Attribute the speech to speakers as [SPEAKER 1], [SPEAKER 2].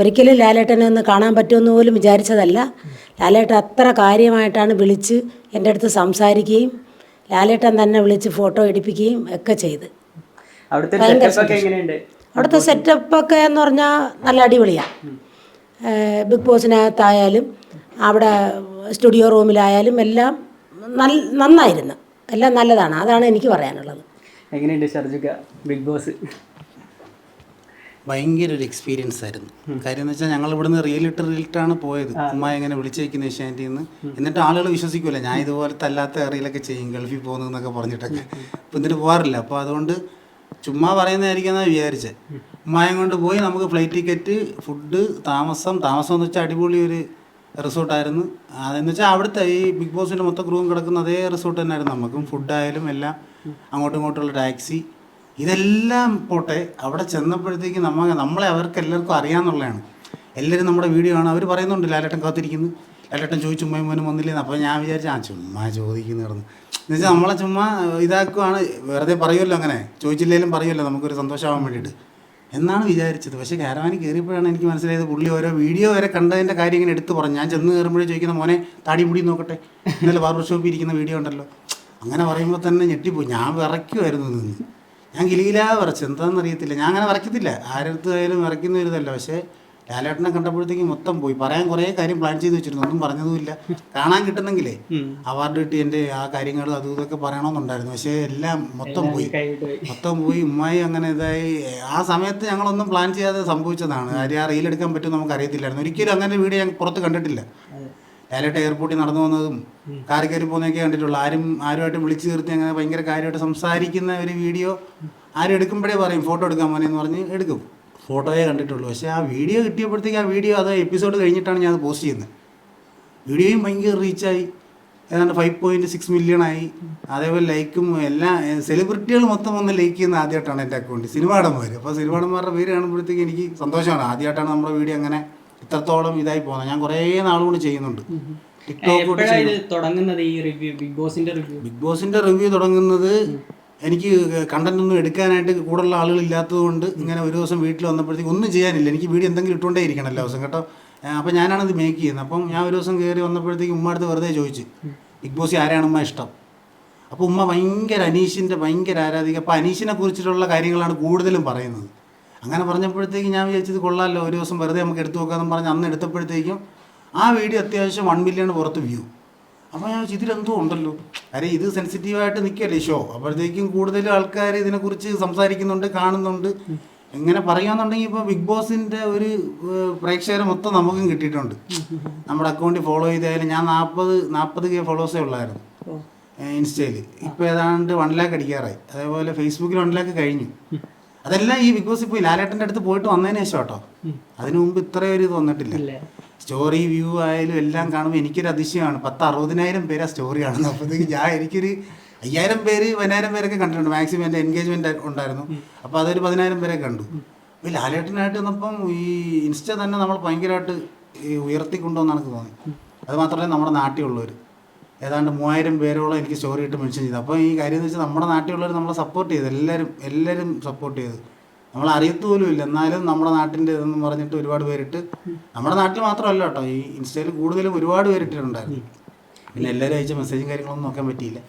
[SPEAKER 1] ഒരിക്കലും ലാലേട്ടനെ ഒന്ന് കാണാൻ പറ്റുമെന്ന് പോലും വിചാരിച്ചതല്ല. ലാലേട്ടൻ അത്ര കാര്യമായിട്ടാണ് വിളിച്ച് എന്റെ അടുത്ത് സംസാരിക്കുകയും ലാലേട്ടൻ തന്നെ വിളിച്ച് ഫോട്ടോ എടുപ്പിക്കുകയും ഒക്കെ ചെയ്ത്.
[SPEAKER 2] അവിടുത്തെ
[SPEAKER 1] സെറ്റപ്പൊക്കെ എന്ന് പറഞ്ഞാൽ നല്ല അടിപൊളിയാണ് ബിഗ് ബോസിനകത്തായാലും അവിടെ സ്റ്റുഡിയോ റൂമിലായാലും എല്ലാം നല്ല നന്നായിരുന്നു. എല്ലാം നല്ലതാണ്. അതാണ് എനിക്ക് പറയാനുള്ളത്.
[SPEAKER 2] എങ്ങനെയുണ്ട് ഷർജുക്ക ബിഗ് ബോസ്
[SPEAKER 3] ഭയങ്കര ഒരു എക്സ്പീരിയൻസ് ആയിരുന്നു കാര്യം എന്ന് വെച്ചാൽ ഞങ്ങൾ ഇവിടുന്ന് റിയലിട്ട് റിയലിട്ടാണ് പോയത്. ഉമ്മ എങ്ങനെ വിളിച്ചേക്കുന്ന ഏഷ്യാനിറ്റി നിന്ന് എന്നിട്ട് ആളുകൾ വിശ്വസിക്കൂല. ഞാൻ ഇതുപോലത്തെ അല്ലാത്ത ഏറിയലൊക്കെ ചെയ്യും. ഗൾഫിൽ പോകുന്നു എന്നൊക്കെ പറഞ്ഞിട്ടൊക്കെ അപ്പം ഇതിന് പോകാറില്ല അപ്പോൾ അതുകൊണ്ട് ചുമ്മാ പറയുന്നതായിരിക്കും എന്നാണ് വിചാരിച്ചത് ഉമ്മായം കൊണ്ട് പോയി നമുക്ക് ഫ്ലൈറ്റ് ടിക്കറ്റ് ഫുഡ് താമസം. താമസം എന്ന് വെച്ചാൽ അടിപൊളി ഒരു റിസോർട്ടായിരുന്നു അതെന്ന് വെച്ചാൽ അവിടുത്തെ ഈ ബിഗ് ബോസിന്റെ മൊത്തം ക്രൂവും കിടക്കുന്ന അതേ റിസോർട്ട് തന്നെയായിരുന്നു നമുക്കും. ഫുഡായാലും എല്ലാം അങ്ങോട്ടും ഇങ്ങോട്ടുള്ള ടാക്സി ഇതെല്ലാം പോട്ടെ അവിടെ ചെന്നപ്പോഴത്തേക്ക് നമ്മ നമ്മളെ അവർക്ക് എല്ലാവർക്കും അറിയാമെന്നുള്ളതാണ് എല്ലാവരും നമ്മുടെ വീഡിയോ ആണ് അവർ പറയുന്നുണ്ട് ലാലേട്ടൻ കാത്തിരിക്കുന്നു. ലാലേട്ടൻ ചോദിച്ചു മോനും വന്നില്ലെന്ന്. അപ്പോൾ ഞാൻ വിചാരിച്ചു ആ ചുമ്മാ ചോദിക്കുന്നു കിടന്ന്. എന്നുവെച്ചാൽ നമ്മളെ ചുമ്മാ ഇതാക്കുവാണ്. വെറുതെ പറയുമല്ലോ അങ്ങനെ. ചോദിച്ചില്ലെങ്കിലും പറയുമല്ലോ നമുക്കൊരു സന്തോഷമാവാൻ വേണ്ടിയിട്ട്. എന്നാണ് വിചാരിച്ചത്. പക്ഷേ കാരവാനി കയറിയപ്പോഴാണ് എനിക്ക് മനസ്സിലായത് പുള്ളി ഓരോ വീഡിയോ വരെ കണ്ടതിന്റെ കാര്യം ഇങ്ങനെ എടുത്ത് പറഞ്ഞു. ഞാൻ ചെന്ന് കയറുമ്പോഴേ ചോദിക്കുന്ന മോനെ താടി മുടി നോക്കട്ടെ. ഇന്നലെ ബാർബർ ഷോപ്പിൽ ഇരിക്കുന്ന വീഡിയോ ഉണ്ടല്ലോ. അങ്ങനെ പറയുമ്പോൾ തന്നെ ഞെട്ടിപ്പോയി. ഞാൻ വിറയ്ക്കുമായിരുന്നു നിന്ന്. ഞാൻ ഗിലിഗിലാ വരച്ചു എന്താണെന്ന് അറിയത്തില്ല. ഞാൻ അങ്ങനെ വരയ്ക്കത്തില്ല. ആരടുത്ത് ആയാലും വരയ്ക്കുന്ന ഒരു ഇതല്ല പക്ഷേ ലാലേട്ടനെ കണ്ടപ്പോഴത്തേക്ക് മൊത്തം പോയി. പറയാൻ കുറേ കാര്യം പ്ലാൻ ചെയ്ത് വെച്ചിരുന്നു. ഒന്നും പറഞ്ഞതുമില്ല. കാണാൻ കിട്ടുന്നെങ്കിലേ അവാർഡ് കിട്ടി എന്റെ ആ കാര്യങ്ങൾ അതും ഇതൊക്കെ പറയണമെന്നുണ്ടായിരുന്നു. പക്ഷേ എല്ലാം മൊത്തം പോയി. മൊത്തം പോയി. ഉമ്മായി അങ്ങനെ ഇതായി. ആ സമയത്ത് ഞങ്ങളൊന്നും പ്ലാൻ ചെയ്യാതെ സംഭവിച്ചതാണ്. കാര്യം ആ റീൽ എടുക്കാൻ പറ്റും നമുക്ക് അറിയത്തില്ലായിരുന്നു ഒരിക്കലും അങ്ങനെ വീഡിയോ ഞാൻ പുറത്ത് കണ്ടിട്ടില്ല. ലാലേട്ട് എയർപോർട്ടിൽ നടന്നു പോകുന്നതും കാറി കയറി പോകുന്നതൊക്കെ കണ്ടിട്ടുള്ളൂ. ആരും ആരുമായിട്ടും വിളിച്ചു തീർത്തി അങ്ങനെ ഭയങ്കര കാര്യമായിട്ട് സംസാരിക്കുന്ന ഒരു വീഡിയോ ആരും എടുക്കുമ്പോഴേ പറയും ഫോട്ടോ എടുക്കാൻ മോനെ എന്ന് പറഞ്ഞ് എടുക്കും. ഫോട്ടോയെ കണ്ടിട്ടുള്ളൂ. പക്ഷേ ആ വീഡിയോ കിട്ടിയപ്പോഴത്തേക്ക് ആ വീഡിയോ അത് എപ്പിസോഡ് കഴിഞ്ഞിട്ടാണ് ഞാൻ അത് പോസ്റ്റ് ചെയ്യുന്നത്. വീഡിയോയും ഭയങ്കര റീച്ചായി. ഏതാണ്ട് ഫൈവ് പോയിന്റ് സിക്സ് മില്യൺ ആയി. അതേപോലെ ലൈക്കും എല്ലാ സെലിബ്രിറ്റികൾ മൊത്തം ഒന്ന് ലൈക്ക് ചെയ്യുന്ന ആദ്യമായിട്ടാണ് എന്റെ അക്കൗണ്ട് സിനിമാടന്മാർ അപ്പോൾ സിനിമാടന്മാരുടെ പേര് കാണുമ്പോഴത്തേക്ക് എനിക്ക് സന്തോഷമാണ്. ആദ്യമായിട്ടാണ് നമ്മുടെ വീഡിയോ അങ്ങനെ ഇത്രത്തോളം ഇതായി പോകുന്നത് ഞാൻ കുറേ നാളുകൊണ്ട് ചെയ്യുന്നുണ്ട്.
[SPEAKER 2] തുടങ്ങുന്നത് ഈ റിവ്യൂ ബിഗ് ബോസിന്റെ റിവ്യൂ?
[SPEAKER 3] ബിഗ് ബോസിന്റെ റിവ്യൂ തുടങ്ങുന്നത് എനിക്ക് കണ്ടന്റ് ഒന്നും എടുക്കാനായിട്ട് കൂടുതലുള്ള ആളുകൾ ഇല്ലാത്തത് കൊണ്ട് ഇങ്ങനെ ഒരു ദിവസം വീട്ടിൽ വന്നപ്പോഴത്തേക്ക് ഒന്നും ചെയ്യാനില്ല. എനിക്ക് വീഡിയോ എന്തെങ്കിലും ഇട്ടുകൊണ്ടേ ഇരിക്കണം എല്ലാ ദിവസം കേട്ടോ? അപ്പം ഞാനാണ് ഇത് മേക്ക് ചെയ്യുന്നത്. അപ്പം ഞാൻ ഒരു ദിവസം കയറി വന്നപ്പോഴത്തേക്ക് ഉമ്മ അടുത്ത് വെറുതെ ചോദിച്ചു ബിഗ് ബോസ് ആരാണ് ഉമ്മ ഇഷ്ടം? അപ്പോൾ ഉമ്മ ഭയങ്കര അനീഷിന്റെ ഭയങ്കര ആരാധിക. അപ്പോൾ അനീഷിനെ കുറിച്ചിട്ടുള്ള കാര്യങ്ങളാണ് കൂടുതലും പറയുന്നത്. അങ്ങനെ പറഞ്ഞപ്പോഴത്തേക്ക് ഞാൻ വിചാരിച്ചത് കൊള്ളാമല്ലോ ഒരു ദിവസം വെറുതെ നമുക്ക് എടുത്തു നോക്കാമെന്ന് പറഞ്ഞ് അന്ന് എടുത്തപ്പോഴത്തേക്കും ആ വീഡിയോ അത്യാവശ്യം വൺ മില്യൺ പുറത്ത് വ്യൂ അപ്പോൾ ഞാൻ ചോദിച്ചു ഇതിലെന്തോ ഉണ്ടല്ലോ? അരെ ഇത് സെൻസിറ്റീവായിട്ട് നിൽക്കല്ലേ ഷോ അപ്പോഴത്തേക്കും കൂടുതൽ ആൾക്കാർ ഇതിനെക്കുറിച്ച് സംസാരിക്കുന്നുണ്ട് കാണുന്നുണ്ട്. എങ്ങനെ പറയുകയെന്നുണ്ടെങ്കിൽ ഇപ്പോൾ ബിഗ് ബോസിന്റെ ഒരു പ്രേക്ഷകരെ മൊത്തം നമുക്കും കിട്ടിയിട്ടുണ്ട്. നമ്മുടെ അക്കൗണ്ടിൽ ഫോളോ ചെയ്തായാലും ഞാൻ നാൽപ്പത് നാൽപ്പത് കെ ഫോളോവേഴ്സേ ഉള്ളായിരുന്നു. ഇൻസ്റ്റയിൽ. ഇപ്പോൾ ഏതാണ്ട് വൺ ലാക്ക് അടിക്കാറായി. അതേപോലെ ഫേസ്ബുക്കിൽ വൺ ലാക്ക് കഴിഞ്ഞു. അതെല്ലാം ഈ ബിഗ് ബോസ് പോയി ലാലേട്ടന്റെ അടുത്ത് പോയിട്ട് വന്നതിന് ശേഷം കേട്ടോ. അതിനു മുമ്പ് ഇത്രയും ഒരു ഇത് വന്നിട്ടില്ല. സ്റ്റോറി വ്യൂ ആയാലും എല്ലാം കാണുമ്പോൾ എനിക്കൊരു അതിശയമാണ്. പത്ത് അറുപതിനായിരം പേര് ആ സ്റ്റോറി കാണുന്നത് അപ്പോഴത്തേക്ക് ഞാൻ എനിക്കൊരു അയ്യായിരം പേര് പതിനായിരം പേരൊക്കെ കണ്ടിട്ടുണ്ട്. മാക്സിമം എന്റെ എൻഗേജ്മെന്റ് ഉണ്ടായിരുന്നു. അപ്പോൾ അതൊരു പതിനായിരം പേരെ കണ്ടു. ഈ ലാലേട്ടനായിട്ട് വന്നപ്പം ഈ ഇൻസ്റ്റ തന്നെ നമ്മൾ ഭയങ്കരമായിട്ട് ഉയർത്തി കൊണ്ടുവന്നാണ് എനിക്ക് തോന്നി അത് മാത്രമല്ല നമ്മുടെ നാട്ടിലുള്ളവർ ഏതാണ്ട് മൂവായിരം പേരോളം എനിക്ക് സ്റ്റോറി ഇട്ട് മെൻഷൻ ചെയ്തു. അപ്പോൾ ഈ കാര്യം എന്ന് വെച്ചാൽ നമ്മുടെ നാട്ടിലുള്ളവർ നമ്മളെ സപ്പോർട്ട് ചെയ്തു. എല്ലാവരും എല്ലാവരും സപ്പോർട്ട് ചെയ്തു. നമ്മൾ അറിയത്ത് പോലും ഇല്ല. എന്നാലും നമ്മുടെ നാട്ടിന്റെ ഇതെന്ന് പറഞ്ഞിട്ട് ഒരുപാട് പേരിട്ട് നമ്മുടെ നാട്ടിൽ മാത്രമല്ല കേട്ടോ. ഈ ഇൻസ്റ്റയിൽ കൂടുതലും ഒരുപാട് പേരിട്ടിട്ടുണ്ടായിരുന്നു. പിന്നെ എല്ലാവരും അയച്ച മെസ്സേജും കാര്യങ്ങളൊന്നും നോക്കാൻ പറ്റിയില്ല.